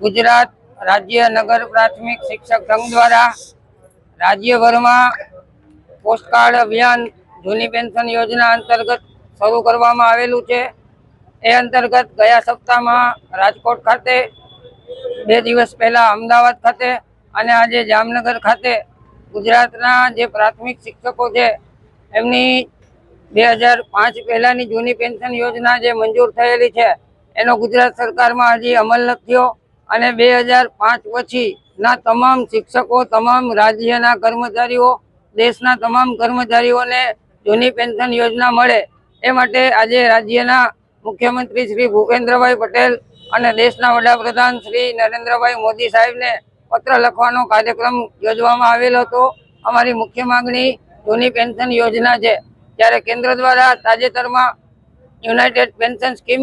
ગુજરાત રાજ્ય નગર પ્રાથમિક શિક્ષક સંઘ દ્વારા રાજ્યભરમાં પોસ્ટકાર્ડ અભિયાન જૂની પેન્શન યોજના અંતર્ગત શરૂ કરવામાં આવેલું છે. એ અંતર્ગત ગયા સપ્તાહમાં રાજકોટ ખાતે બે દિવસ પહેલાં અમદાવાદ ખાતે અને આજે જામનગર ખાતે ગુજરાતના જે પ્રાથમિક શિક્ષકો છે, એમની બે હજાર પાંચ પહેલાની જૂની પેન્શન યોજના જે મંજૂર થયેલી છે, એનો ગુજરાત સરકારમાં હજી અમલ નથી થયો. અને બે હજાર પાંચ પછીના તમામ શિક્ષકો, તમામ રાજ્યના કર્મચારીઓ, દેશના તમામ કર્મચારીઓને જૂની પેન્શન યોજના મળે. એ માટે આજે રાજ્યના મુખ્યમંત્રી શ્રી ભૂપેન્દ્રભાઈ પટેલ અને દેશના વડાપ્રધાન શ્રી નરેન્દ્રભાઈ મોદી સાહેબને પત્ર લખવાનો કાર્યક્રમ યોજવામાં આવેલો હતો. અમારી મુખ્ય માંગણી જૂની પેન્શન યોજના છે. ત્યારે કેન્દ્ર દ્વારા તાજેતરમાં યુનાઇટેડ પેન્શન સ્કીમ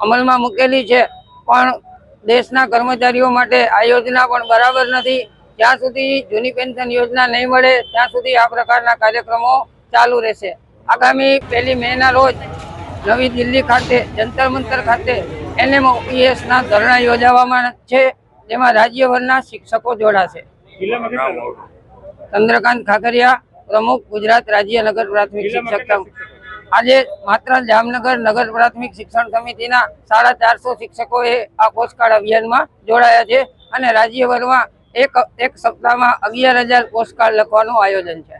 અમલમાં મૂકેલી છે. પણ દેશના કર્મચારીઓ માટે આ યોજના પણ બરાબર નથી. જ્યાં સુધી જૂની પેન્શન યોજના નહીં મળે ત્યાં સુધી આ પ્રકારના કાર્યક્રમો ચાલુ રહેશે. આગામી પહેલી મેના રોજ નવી દિલ્હી ખાતે જંતર મંતર ખાતે એનએમઓપીએસ ના ધરણા યોજાવામાં છે. જેમાં રાજ્યભરના શિક્ષકો જોડાશે. ચંદ્રકાંત ખાકરિયા પ્રમુખ ગુજરાત રાજ્ય નગર પ્રાથમિક શિક્ષક સંઘ આજે માત્ર જામનગર નગર પ્રાથમિક શિક્ષણ સમિતિના સાડા ચારસો શિક્ષકોએ આ પોસ્ટકાર્ડ અભિયાનમાં જોડાયા છે અને રાજ્યભરમાં એક એક સપ્તાહમાં અગિયાર હજાર પોસ્ટકાર્ડ લખવાનું આયોજન છે.